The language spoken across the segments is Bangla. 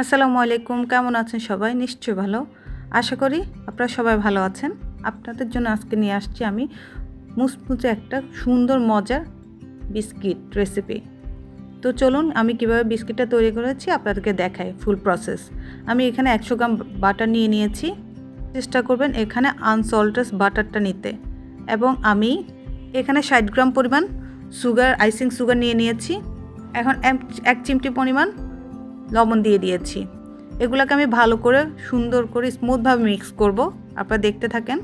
আসসালামু আলাইকুম, কেমন আছেন সবাই? নিশ্চয়ই ভালো। আশা করি আপনারা সবাই ভালো আছেন। আপনাদের জন্য আজকে নিয়ে আসছি আমি মুচমুচে একটা সুন্দর, মজার বিস্কিট রেসিপি তো চলুন আমি কীভাবে বিস্কিটটা তৈরি করেছি আপনাদেরকে দেখাই ফুল প্রসেস আমি এখানে একশো গ্রাম বাটার নিয়ে নিয়েছি। চেষ্টা করবেন এখানে আনসল্টেস বাটারটা নিতে। এবং আমি এখানে ষাট গ্রাম পরিমাণ সুগার আইসিং সুগার নিয়ে নিয়েছি। এখন এক চিমটি পরিমাণ লবণ দিয়ে দিয়েছি। এগুলোকে আমি ভালো করে সুন্দর করে স্মুথভাবে মিক্স করব। আপনারা দেখতে থাকেন।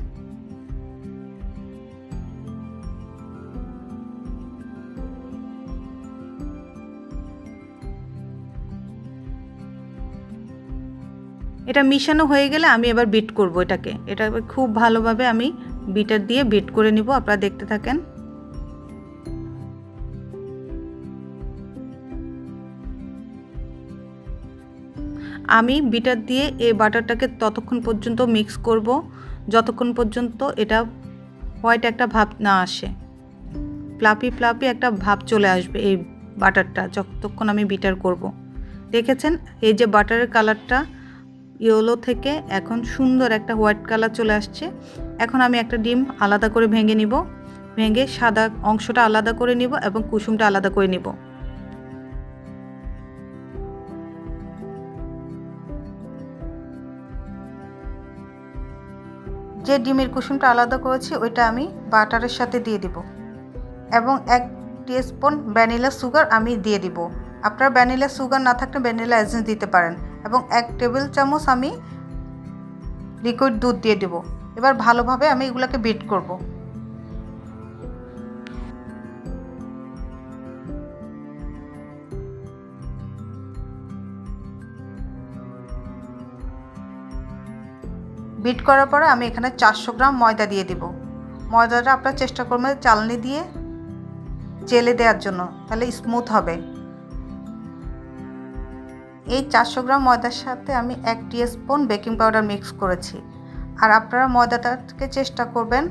এটা মিশানো হয়ে গেলে আমি এবার বিট করব এটাকে। এটা খুব ভালোভাবে আমি বিটার দিয়ে বিট করে নিব। আপনারা দেখতে থাকেন। আমি বিটার দিয়ে এই বাটারটাকে ততক্ষণ পর্যন্ত মিক্স করব, যতক্ষণ পর্যন্ত এটা হোয়াইট একটা ভাব না আসে। ফ্লাপি ফ্লাপি একটা ভাব চলে আসবে এই বাটারটা যতক্ষণ আমি বিটার করব। দেখেছেন? এই যে বাটারের কালারটা ইয়েলো থেকে এখন সুন্দর একটা হোয়াইট কালার চলে আসছে। এখন আমি একটা ডিম আলাদা করে ভেঙে নিব। ভেঙে সাদা অংশটা আলাদা করে নিব এবং কুসুমটা আলাদা করে নিব। যে ডিমের কুসুমটা আলাদা করেছি, ওইটা আমি বাটারের সাথে দিয়ে দিব। এবং এক টিস্পুন ভ্যানিলা সুগার আমি দিয়ে দিব। আপনার ভ্যানিলা সুগার না থাকলে ভ্যানিলা এসেন্স দিতে পারেন। এবং এক টেবিল চামচ আমি লিকুইড দুধ দিয়ে দেবো। এবার ভালোভাবে আমি এগুলোকে বিট করব। বিট করার পরে আমি এখানে চারশো গ্রাম ময়দা দিয়ে দিব। ময়দাটা আপনার চেষ্টা করবেন চালনি দিয়ে জেলে দেওয়ার জন্য, তাহলে স্মুথ হবে। এই চারশো গ্রাম ময়দার সাথে আমি এক স্পুন বেকিং পাউডার মিক্স করেছি। আর আপনারা ময়দাটাকে চেষ্টা করবেন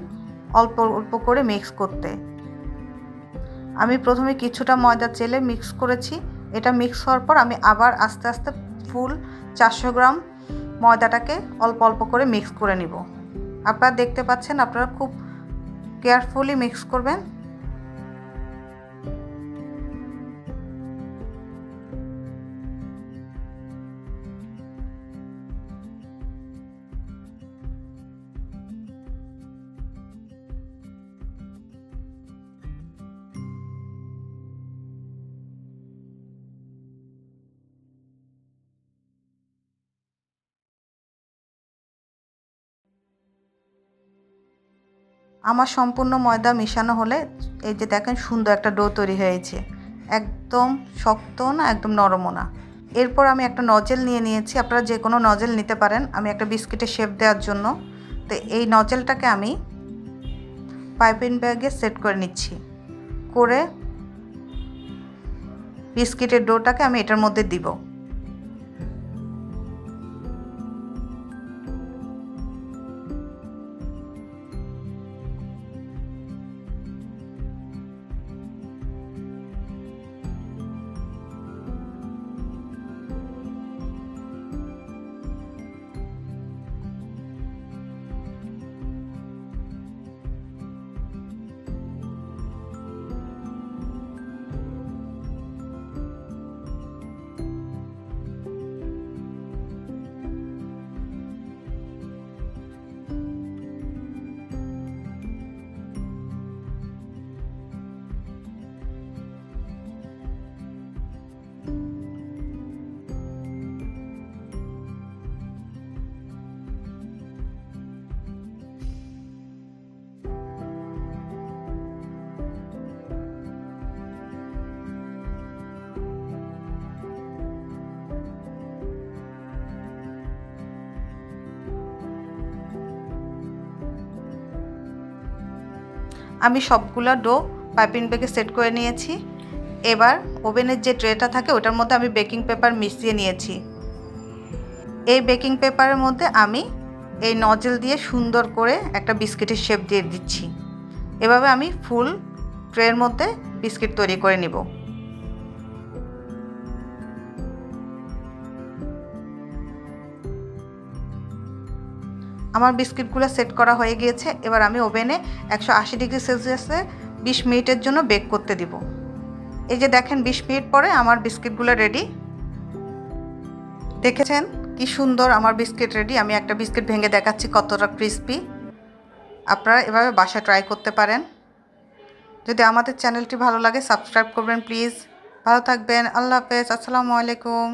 অল্প অল্প করে মিক্স করতে। আমি প্রথমে কিছুটা ময়দা চেলে মিক্স করেছি। এটা মিক্স হওয়ার পর আমি আবার আস্তে আস্তে ফুল চারশো গ্রাম ময়দাটাকে অল্প অল্প করে মিক্স করে নিব। আপনারা দেখতে পাচ্ছেন, আপনারা খুব কেয়ারফুলি মিক্স করবেন। আমার সম্পূর্ণ ময়দা মেশানো হলে এই যে দেখেন সুন্দর একটা ডো তৈরি হয়েছে। একদম শক্ত না, একদম নরমও না। এরপর আমি একটা নজেল নিয়ে নিয়েছি। আপনারা যে কোনো নজেল নিতে পারেন আমি একটা বিস্কিটের শেপ দেওয়ার জন্য। তো এই নজেলটাকে আমি পাইপিং ব্যাগে সেট করে নিচ্ছি। করে বিস্কিটের ডোটাকে আমি এটার মধ্যে দিব। আমি সবগুলো ডো পাইপিং ব্যাগে সেট করে নিয়েছি। এবার ওভেনের যে ট্রেটা থাকে ওটার মধ্যে আমি বেকিং পেপার মিশিয়ে নিয়েছি। এই বেকিং পেপারের মধ্যে আমি এই নজেল দিয়ে সুন্দর করে একটা বিস্কিটের শেপ দিয়ে দিচ্ছি। এভাবে আমি ফুল ট্রের মধ্যে বিস্কিট তৈরি করে নিব। আমার বিস্কিটগুলো সেট করা হয়ে গিয়েছে, এবার আমি ওভেনে একশো আশি ডিগ্রি সেলসিয়াসে বিশ মিনিটের জন্য বেক করতে দিব। এই যে দেখেন বিশ মিনিট পরে আমার বিস্কিটগুলো রেডি দেখেছেন কি সুন্দর আমার বিস্কিট রেডি আমি একটা বিস্কিট ভেঙে দেখাচ্ছি, কতটা ক্রিস্পি আপনারা এভাবে বাসায় ট্রাই করতে পারেন। যদি আমাদের চ্যানেলটি ভালো লাগে সাবস্ক্রাইব করবেন প্লিজ ভালো থাকবেন, আল্লাহ হাফেজ, আসসালামু আলাইকুম।